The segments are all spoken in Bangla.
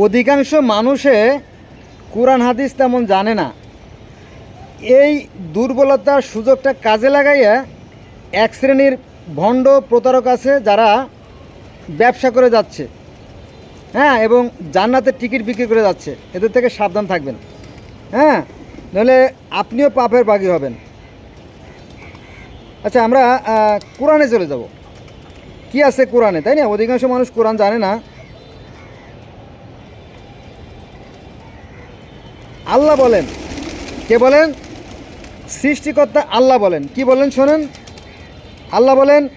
অধিকাংশ মানুষে কোরআন, হাদিস তেমন জানে না। এই দুর্বলতার সুযোগটা কাজে লাগাইয়া এক শ্রেণির ভণ্ড প্রতারক আছে যারা ব্যবসা করে যাচ্ছে হ্যাঁ এবং জান্নাতের টিকিট বিক্রি করে যাচ্ছে। এদের থেকে সাবধান থাকবেন হ্যাঁ নাহলে আপনিও পাপের বাগী হবেন। আচ্ছা আমরা কোরআনে চলে যাব। কি আছে কোরআনে? তাই না? অধিকাংশ মানুষ কোরআন জানে না। আল্লাহ বলেন। কে বলেন? সৃষ্টিকর্তা আল্লাহ বলেন। কি বলেন শোনেন? আল্লাহ বলেন,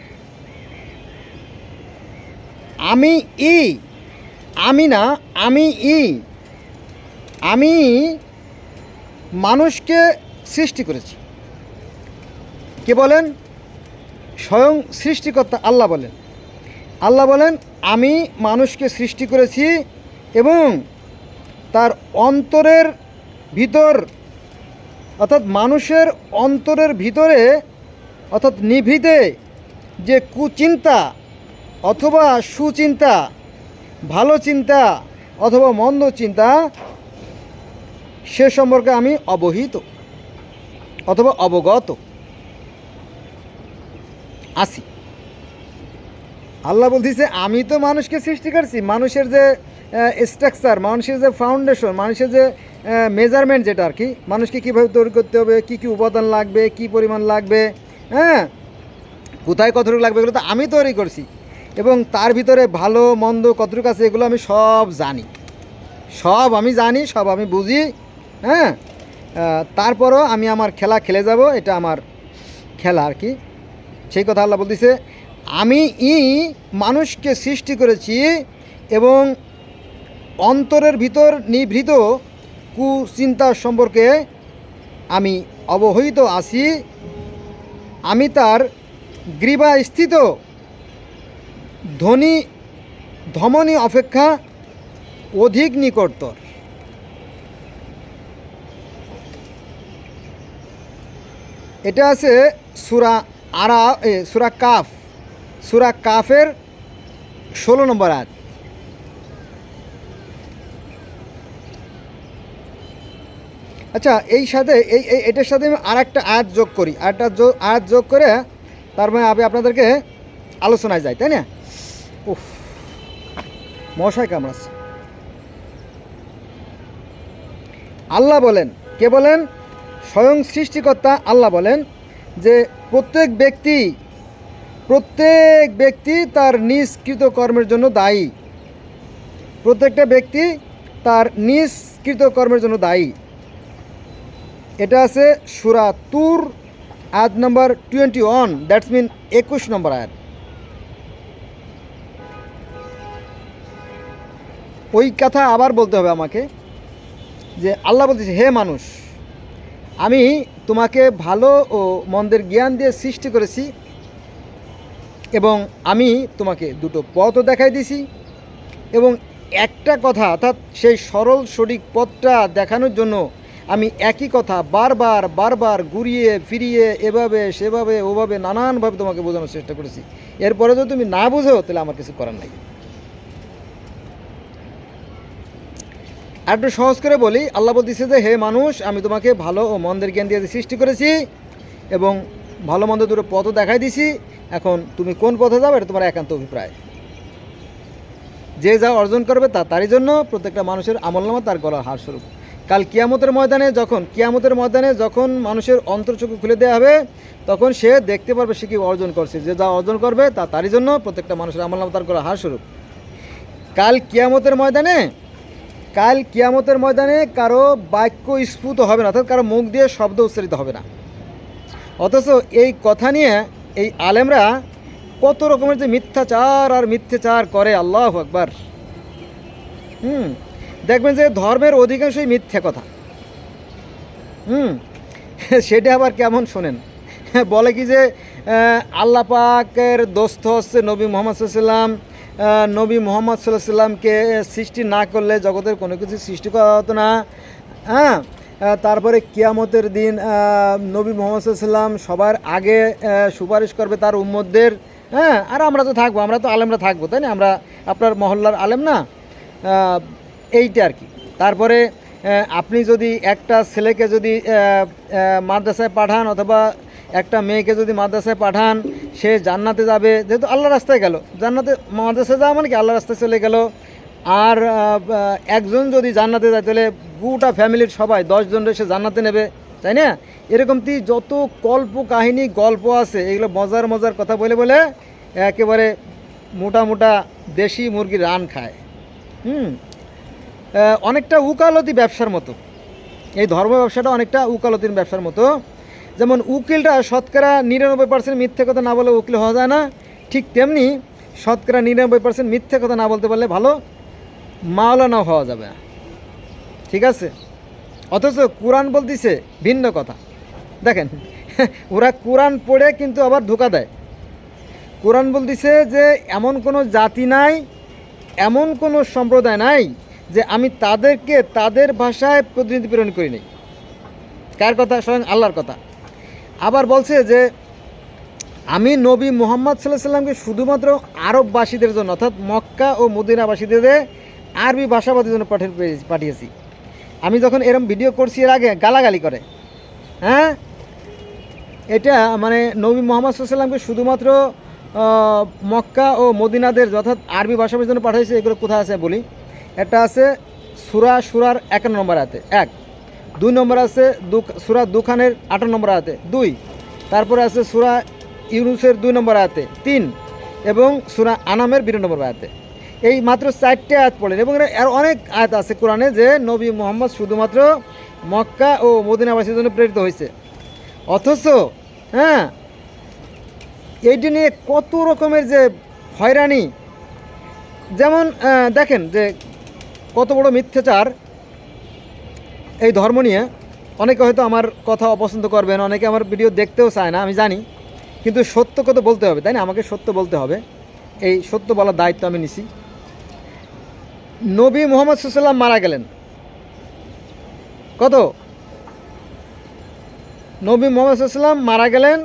আমি ই, আমি না, আমি ই, আমি মানুষকে সৃষ্টি করেছি। কে বলেন? স্বয়ং সৃষ্টিকর্তা আল্লাহ বলেন। আল্লাহ বলেন, আমি মানুষকে সৃষ্টি করেছি এবং তার অন্তরের ভিতর, অর্থাৎ মানুষের অন্তরের ভিতরে, অর্থাৎ নিভৃতে যে কুচিন্তা অথবা সুচিন্তা, ভালো চিন্তা অথবা মন্দ চিন্তা, সে সম্পর্কে আমি অবহিত অথবা অবগত। আসি। আল্লাহ বলতেছে, আমি তো মানুষকে সৃষ্টি করছি। মানুষের যে স্ট্রাকচার মানুষের যে ফাউন্ডেশন মানুষের যে মেজারমেন্ট যেটা আর কি, মানুষকে কীভাবে তৈরি করতে হবে, কী কী উপাদান লাগবে, কী পরিমাণ লাগবে হ্যাঁ? কোথায় কতটুকু লাগবে, এগুলো তো আমি তৈরি করছি। এবং তার ভিতরে ভালো, মন্দ কতটুকু আছে, এগুলো আমি সব জানি। সব আমি জানি, সব আমি বুঝি হ্যাঁ? তারপরও আমি আমার খেলা খেলে যাব, এটা আমার খেলা আর কি। সেই কথা আল্লাহ বলতেছে, আমি ই মানুষকে সৃষ্টি করেছি এবং অন্তরের ভিতর নিভৃত কুচিন্তা সম্পর্কে আমি অবহিত আছি। আমি তার গ্রীবা স্থিত ধনী ধমনী অপেক্ষা অধিক নিকটতর। এটা আছে সুরা আরা সুরা কাফ। সুরা কাফের ষোলো নম্বর আয়াত। আচ্ছা এই সাথে, এই এটার সাথে আমি আর একটা আয়াত যোগ করি। আরেকটা আয়াত যোগ করে তার মানে আমি আপনাদেরকে আলোচনায় যাই, তাই না? উফ মশাই কামড়াচ্ছে। আল্লাহ বলেন, কে বলেন? স্বয়ং সৃষ্টিকর্তা আল্লাহ বলেন যে, প্রত্যেক ব্যক্তি প্রত্যেক ব্যক্তি তার নিষ্কৃত কর্মের জন্য দায়ী। প্রত্যেকটা ব্যক্তি তার নিষ্কৃত কর্মের জন্য দায়ী। এটা আছে সুরা তুর, আয়াত number twenty one that's mean একুশ নম্বর আয়াত। ওই কথা আবার বলতে হবে আমাকে, যে আল্লাহ বলতেছে, হে মানুষ, আমি তোমাকে ভালো ও মন্দের জ্ঞান দিয়ে সৃষ্টি করেছি এবং আমি তোমাকে দুটো পথও দেখাই দিছি এবং একটা কথা, অর্থাৎ সেই সরল সঠিক পথটা দেখানোর জন্য আমি একই কথা বারবার বারবার ঘুরিয়ে, ফিরিয়ে, এভাবে, সেভাবে, ওভাবে, নানানভাবে তোমাকে বোঝানোর চেষ্টা করেছি। এরপরে যদি তুমি না বুঝো, তাহলে আমার কিছু করার নাই। আর একটু সহজ করে বলি, আল্লাহ বলতেছে যে, হে মানুষ, আমি তোমাকে ভালো ও মন্দের জ্ঞান দিয়ে সৃষ্টি করেছি এবং ভালো মন্দ দুটো পথও দেখাই দিছি। এখন তুমি কোন পথে যাবে, এটা তোমার একান্ত অভিপ্রায়। যে যা অর্জন করবে তা তারই জন্য প্রত্যেকটা মানুষের আমলনামা তার গলার হার স্বরূপ। কাল কিয়ামতের ময়দানে যখন, কিয়ামতের ময়দানে যখন মানুষের অন্তর্চক্ষু খুলে দেওয়া হবে, তখন সে দেখতে পারবে সে কি অর্জন করছে। যে যা অর্জন করবে, তা তারই জন্য প্রত্যেকটা মানুষের আমলনামা তার গলার হার স্বরূপ। কাল কিয়ামতের ময়দানে, কাল কিয়ামতের ময়দানে কারও বাক্য স্ফুত হবে না, অর্থাৎ কারও মুখ দিয়ে শব্দ উচ্চারিত হবে না। অথচ এই কথা নিয়ে এই আলেমরা কত রকমের যে মিথ্যাচার আর মিথ্যাচার করে, আল্লাহ আকবার। হুম দেখবেন যে ধর্মের অধিকাংশই মিথ্যা কথা। হুম, সেটা আবার কেমন শোনেন? বলে কি যে আল্লাহ পাকের দোস্ত হচ্ছে নবী মোহাম্মদ সাল্লাম নবী মোহাম্মদ সাল্লাহ সাল্লামকে সৃষ্টি না করলে জগতের কোনো কিছু সৃষ্টি করা হতো না। হ্যাঁ তারপরে কিয়ামতের দিন নবী মোহাম্মদ সাল্লাম সবার আগে সুপারিশ করবে তার উম্মতদের। হ্যাঁ আর আমরা তো থাকব, আমরা তো আলেমরা থাকব, তাই না? আমরা আপনার মহল্লার আলেম না। এইটা আর কি। তারপরে আপনি যদি একটা ছেলেকে যদি মাদ্রাসায় পাঠান অথবা একটা মেয়েকে যদি মাদ্রাসায় পাঠান, সে জান্নাতে যাবে। যেহেতু আল্লাহ রাস্তায় গেল, জান্নাতে মাদ্রাসায় যাওয়া মানে কি? আল্লাহ রাস্তায় চলে গেল। আর একজন যদি জান্নাতে যায়, তাহলে গোটা ফ্যামিলির সবাই, দশজন সে জান্নাতে নেবে। তাই না? এরকম তি যত কল্প কাহিনী, গল্প আছে, এগুলো মজার মজার কথা বলে বলে একেবারে মোটা মোটা দেশি মুরগির রান খায়। হুম? অনেকটা উকালতি ব্যবসার মতো। এই ধর্ম ব্যবসাটা অনেকটা উকালতির ব্যবসার মতো। যেমন উকিলটা শতকরা নিরানব্বই পার্সেন্ট মিথ্যে কথা না বলে উকিল হওয়া যায় না। ঠিক তেমনি শতকরা নিরানব্বই পার্সেন্ট মিথ্যে কথা না বলতে পারলে ভালো, মাওলানাও হওয়া যাবে। ঠিক আছে? অথচ কোরআন বলতেছে ভিন্ন কথা। দেখেন, ওরা কোরআন পড়ে কিন্তু আবার ধোকা দেয়। কোরআন বলতিছে যে, এমন কোনো জাতি নাই, এমন কোনো সম্প্রদায় নাই যে আমি তাদেরকে তাদের ভাষায় প্রতিনিধি প্রেরণ করি নাই কার কথা? স্বয়ং আল্লাহর কথা। আবার বলছে যে, আমি নবী মোহাম্মদ সাল্লাহ সাল্লামকে শুধুমাত্র আরববাসীদের জন্য, অর্থাৎ মক্কা ও মদিনাবাসীদের আরবি ভাষাবাদের জন্য পাঠিয়ে পাঠিয়েছি। আমি যখন এরম ভিডিও করছি, এর আগে গালাগালি করে। হ্যাঁ? এটা মানে নবী মোহাম্মদ সাল্লামকে শুধুমাত্র মক্কা ও মদিনাদের, অর্থাৎ আরবি ভাষাভাষীর জন্য পাঠাইছে এগুলো কোথায় আছে বলি? একটা আছে সুরা, সুরার এক নম্বর হাতে এক। দুই নম্বর আছে দু সুরা দুখানের আট নম্বর হাতে দুই। তারপরে আছে সুরা ইউনুসের দুই নম্বর আয়াতে, তিন। এবং সুরা আনামের বিরো নম্বর আয়াতে। এই মাত্র চারটে আয়াত পড়লেন এবং আর অনেক আয়াত আছে কোরআনে যে নবী মোহাম্মদ শুধুমাত্র মক্কা ও মদিনাবাসীর জন্য প্রেরিত হয়েছে। অথচ হ্যাঁ এইটি নিয়ে কত রকমের যে হয়রানি। যেমন দেখেন যে কত বড় মিথ্যাচার এই ধর্ম নিয়ে? অনেকে হয়তো আমার কথা অপছন্দ করবেন, অনেকে আমার ভিডিও দেখতেও চায় না, আমি জানি। কিন্তু সত্য কথা বলতে হবে, তাই না? আমাকে সত্য বলতে হবে। এই সত্য বলার দায়িত্ব আমি নিছি। নবী মোহাম্মদ সুসাল্লাম মারা গেলেন। কত? নবী মোহাম্মদ সাল্লাম মারা গেলেন।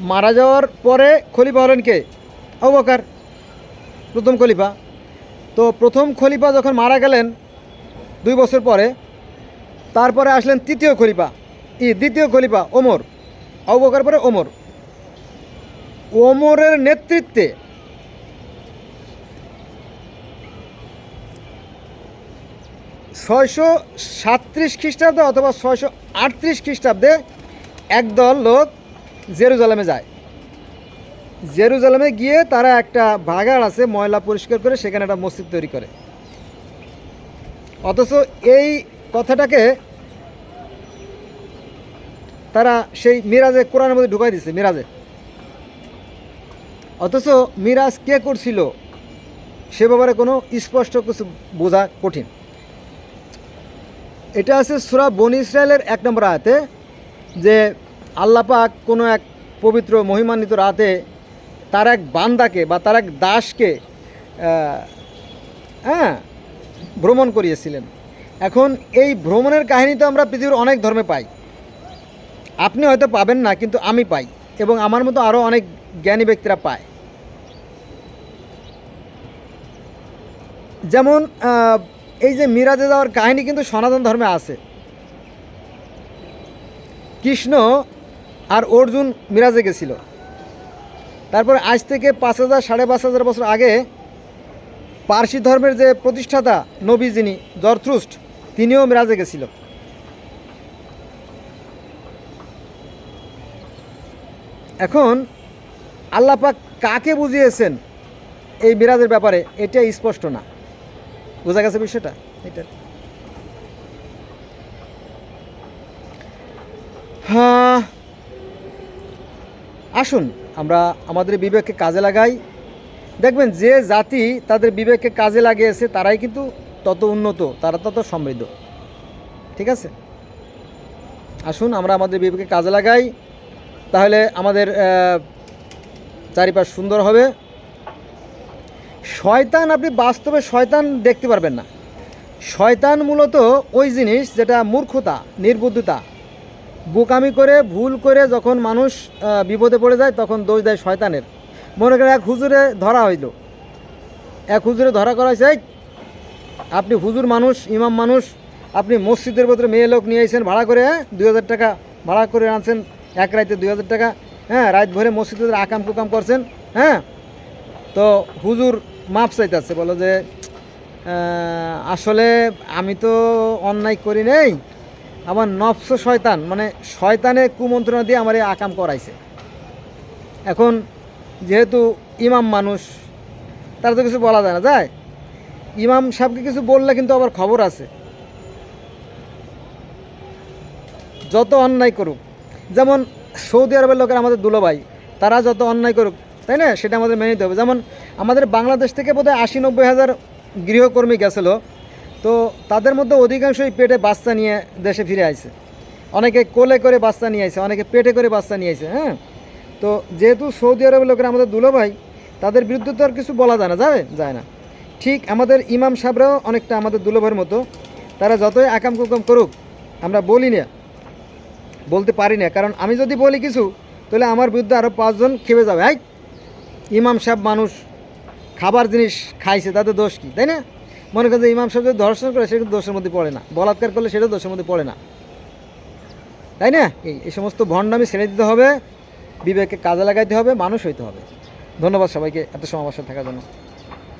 মারা যাওয়ার পরে খলিফা হলেন কে? অবকার প্রথম খলিফা। তো প্রথম খলিফা যখন মারা গেলেন দুই বছর পরে, তারপরে আসলেন তৃতীয় খলিফা, ই দ্বিতীয় খলিফা ওমর অবকার পরে ওমর। ওমরের নেতৃত্বে ছয়শো সাতত্রিশ খ্রিস্টাব্দে অথবা ছয়শো আটত্রিশ খ্রিস্টাব্দে একদল লোক জেরুজালেমে যায়। জেরুজালেমে গিয়ে তারা একটা ভাগাড় আছে, ময়লা পরিষ্কার করে সেখানে একটা মসজিদ তৈরি করে। অথচ এই কথাটাকে তারা সেই মিরাজে, কোরআনের মধ্যে ঢুকাই দিছে, মিরাজে। অথচ মিরাজ কে করছিল, সে ব্যাপারে কোনো স্পষ্ট কিছু বোঝা কঠিন। এটা আছে সুরা বনি ইসরায়েলের এক নম্বর আয়াতে, যে আল্লাপাক কোনো এক পবিত্র, মহিমান্বিত রাতে তার এক বান্দাকে বা তার এক দাসকে হ্যাঁ ভ্রমণ করিয়েছিলেন। এখন এই ভ্রমণের কাহিনী তো আমরা পৃথিবীর অনেক ধর্মে পাই। আপনি হয়তো পাবেন না, কিন্তু আমি পাই এবং আমার মতো আরও অনেক জ্ঞানী ব্যক্তিরা পায়। যেমন এই যে মিরাজে যাওয়ার কাহিনী কিন্তু সনাতন ধর্মে আছে। কৃষ্ণ আর অর্জুন মিরাজে গেছিল। তারপর আজ থেকে পাঁচ হাজার, সাড়ে পাঁচ হাজার বছর আগে পার্সি ধর্মের যে প্রতিষ্ঠাতা নবী যিনি, জরথ্রুস্ট, তিনিও মিরাজে গেছিল। এখন আল্লাপাক কাকে বুঝিয়েছেন এই মিরাজের ব্যাপারে এটা স্পষ্ট না। বোঝা গেছে বিষয়টা? এটা। হ্যাঁ আসুন। আমরা আমাদের বিবেককে কাজে লাগাই। দেখবেন যে জাতি তাদের বিবেককে কাজে লাগিয়েছে, তারাই কিন্তু তত উন্নত, তারা তত সমৃদ্ধ। ঠিক আছে? আসুন, আমরা আমাদের বিবেককে কাজে লাগাই। তাহলে আমাদের চারিপাশ সুন্দর হবে। শয়তান, আপনি বাস্তবে শয়তান দেখতে পারবেন না। শয়তান মূলত ওই জিনিস যেটা মূর্খতা, নির্বুদ্ধতা বোকামি করে, ভুল করে যখন মানুষ বিপদে পড়ে যায়, তখন দোষ দেয় শয়তানের। মনে করে এক হুজুরে ধরা হইল। এক হুজুরে ধরা করা হয়েছে আপনি হুজুর মানুষ, ইমাম মানুষ, আপনি মসজিদের ভেতরে মেয়ে লোক নিয়ে এসেছেন ভাড়া করে হ্যাঁ? দুই হাজার টাকা ভাড়া করে আনছেন, এক রাইতে দুই হাজার টাকা হ্যাঁ? রাত ভরে মসজিদের আকাম কুকাম করছেন হ্যাঁ? তো হুজুর মাপ চাইতেছে, বলো যে আসলে আমি তো অন্যায় করি নেই আমার নফস শয়তান মানে শয়তানে কুমন্ত্রণা দিয়ে আমার এই আকাম করাইছে। এখন যেহেতু ইমাম মানুষ, তারা তো কিছু বলা যায় না। যায়? ইমাম সাহেবকে কিছু বললে কিন্তু আবার খবর আছে। যত অন্যায় করুক, যেমন সৌদি আরবের লোকের আমাদের দুলোভাই, তারা যত অন্যায় করুক, তাই না? সেটা আমাদের মেনে নিতে হবে। যেমন আমাদের বাংলাদেশ থেকে বোধহয় আশি নব্বই হাজার গৃহকর্মী গেছিল তো তাদের মধ্যে অধিকাংশই পেটে বাচ্চা নিয়ে দেশে ফিরে আইছে। অনেকে কোলে করে বাচ্চা নিয়ে আইছে, অনেকে পেটে করে বাচ্চা নিয়ে আইছে হ্যাঁ? তো যেহেতু সৌদি আরবের লোকেরা আমাদের দুলোভাই, তাদের বিরুদ্ধে তো আর কিছু বলা যায় না, যাবে? যায় না। ঠিক আমাদের ইমাম সাহেবরাও অনেকটা আমাদের দুলোভাইয়ের মতো। তারা যতই আকাম কুকাম করুক, আমরা বলি না, বলতে পারি না। কারণ আমি যদি বলি কিছু, তাহলে আমার বিরুদ্ধে আরও পাঁচজন খেপে যাবে। হাই ইমাম সাহেব মানুষ, খাবার জিনিস খাইছে, তাতে দোষ কি, তাই না? মনে করেন যে ইমাম সাহেব যদি ধর্ষণ করে, সেটা দোষের মধ্যে পড়ে না। বলাৎকার করলে সেটা দোষের মধ্যে পড়ে না। তাই না? এই সমস্ত ভণ্ডামি ছেড়ে দিতে হবে, বিবেককে কাজে লাগাইতে হবে, মানুষ হইতে হবে। ধন্যবাদ সবাইকে এত সময় থাকার জন্য।